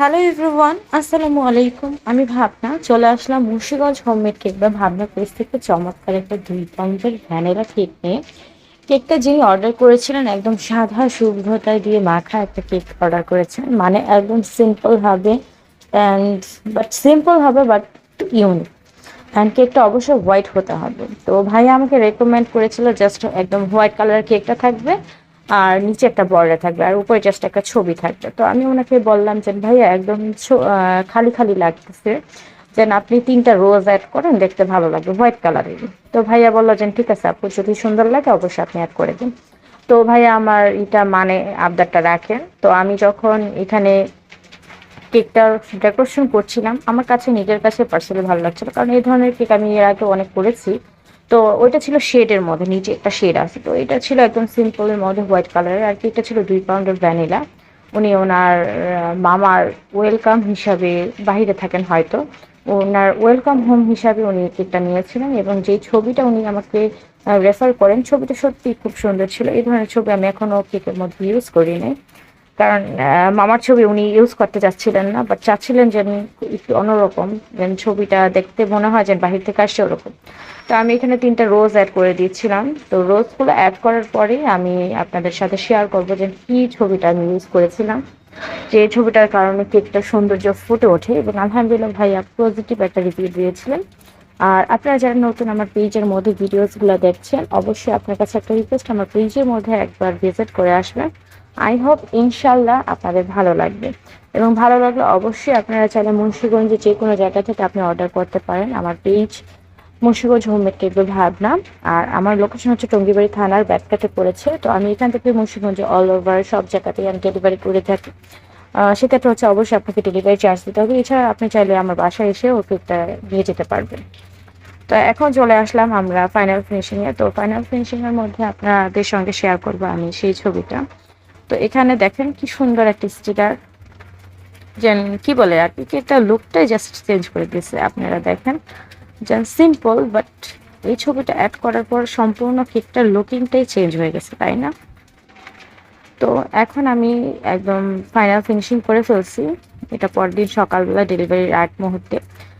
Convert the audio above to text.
Hello everyone আসসালামু আলাইকুম আমি ভাবনা, চলে আসলাম মুর্শিগঞ্জ হোমমেড কেক বা ভাবনা প্লেস থেকে চমৎকার একটা দুই পাউন্ডের ভ্যানিলা কেক নিয়ে। কেকটা যিনি অর্ডার করেছিলেন একদম সাদা শুভ্রতায় দিয়ে মাখা একটা কেক অর্ডার করেছেন মানে একদম সিম্পল হবে অ্যান্ড বাট সিম্পল হবে বাট ইউনিক অ্যান্ড কেকটা অবশ্যই হোয়াইট হতে হবে। তো ভাই আমাকে রেকমেন্ড করেছিল জাস্ট একদম হোয়াইট কালারের কেকটা থাকবে। আর নিচে একটা বর্ডার থাকবে, আর উপরে জাস্ট একটা ছবি থাকবে। তো আমি ওনাকে বললাম যে, ভাইয়া, একদম খালি খালি লাগতেছে। যেন আপনি তিনটা রোজ অ্যাড করেন, দেখতে ভালো লাগবে হোয়াইট কালারের তো ভাইয়া বলল যে, ঠিক আছে আপু, যদি সুন্দর লাগে, অবশ্যই আপনি অ্যাড করে দিন। তো ভাইয়া আমার এটা মানে আবদারটা রাখেন। তো আমি যখন এখানে কেকটার ডেকোরেশন করছিলাম, আমার কাছে নিজের কাছে পার্সেলি ভালো লাগছিল। কারণ এই ধরনের কেক আমি এর আগে অনেক করেছি। তো ওইটা ছিল শেডের মধ্যে, নিচে একটা শেড আছে। তো এটা ছিল একদম সিম্পলের মধ্যে হোয়াইট কালারের আর কেকটা ছিল দুই পাউন্ডের ভ্যানিলা উনি ওনার মামার ওয়েলকাম হিসাবে বাইরে থাকেন হয়তো। ওনার ওয়েলকাম হোম হিসাবে উনি কেকটা নিয়েছিলেন এবং যেই ছবিটা উনি আমাকে রেফার করেন, ছবিটা সত্যি খুব সুন্দর ছিল। এই ধরনের ছবি আমি এখনও কেকের মধ্যে ইউজ করি নাই কারণ মামার ছবি উনি ইউজ করতে চাচ্ছিলেন না বাট চাচ্ছিলেন যে একটু অন্যরকম, যেন ছবিটা দেখতে মনে হয় যেন বাহির থেকে আসছে ওরকম। তো আমি এখানে তিনটা রোজ অ্যাড করে দিয়েছিলাম। তো রোজগুলো অ্যাড করার পরে আমি আপনাদের সাথে শেয়ার করব যে কি ছবিটা আমি ইউজ করেছিলাম। যে ছবিটার কারণে কেকটা সৌন্দর্য ফুটে ওঠে এবং আলহামদুলিল্লাহ ভাইয়া পজিটিভ একটা রিভিউ দিয়েছিলেন। আর আপনারা যারা নতুন আমার পেজের মধ্যে ভিডিওসগুলো দেখছেন, অবশ্যই আপনার কাছে একটা রিকোয়েস্ট আমার পেজের মধ্যে একবার ভিজিট করে আসবেন। আই হোপ ইনশাল্লাহ আপনাদের ভালো লাগবে। এবং ভালো লাগলে অবশ্যই আপনারা চাইলে মুন্সিগঞ্জে যে কোনো জায়গা থেকে আপনি অর্ডার করতে পারেন। আমার পেজ মুন্সিগঞ্জ হোমমেড কেক ভাবনা। আর আমার লোকেশন হচ্ছে টঙ্গিবাড়ি থানার ব্যাটকাটে পড়েছে। তো আমি এখান থেকে মুন্সিগঞ্জে অল ওভার সব জায়গাতেই আমি ডেলিভারি করে থাকি। সেক্ষেত্রে হচ্ছে অবশ্যই আপনাকে ডেলিভারি চার্জ দিতে হবে। এছাড়া আপনি চাইলে আমার বাসায় এসে ও কেকটা নিয়ে যেতে পারবেন। তো এখন চলে আসলাম আমরা ফাইনাল ফিনিশিংয়ে তো ফাইনাল ফিনিশিংয়ের মধ্যে আপনাদের সঙ্গে শেয়ার করব আমি সেই ছবিটা। তো এখানে দেখেন কি সুন্দর একটা স্টিকার যেন কি বলে আর কি কেকটা লুকটাই জাস্ট চেঞ্জ করে দিয়েছে। আপনারা দেখেন, যেন সিম্পল বাট এই ছবিটা অ্যাড করার পর সম্পূর্ণ কেকটার লুকিংটাই চেঞ্জ হয়ে গেছে, তাই না? তো এখন আমি একদম ফাইনাল ফিনিশিং করে ফেলছি। এটা পরদিন সকালবেলা ডেলিভারির আগ মুহূর্তে।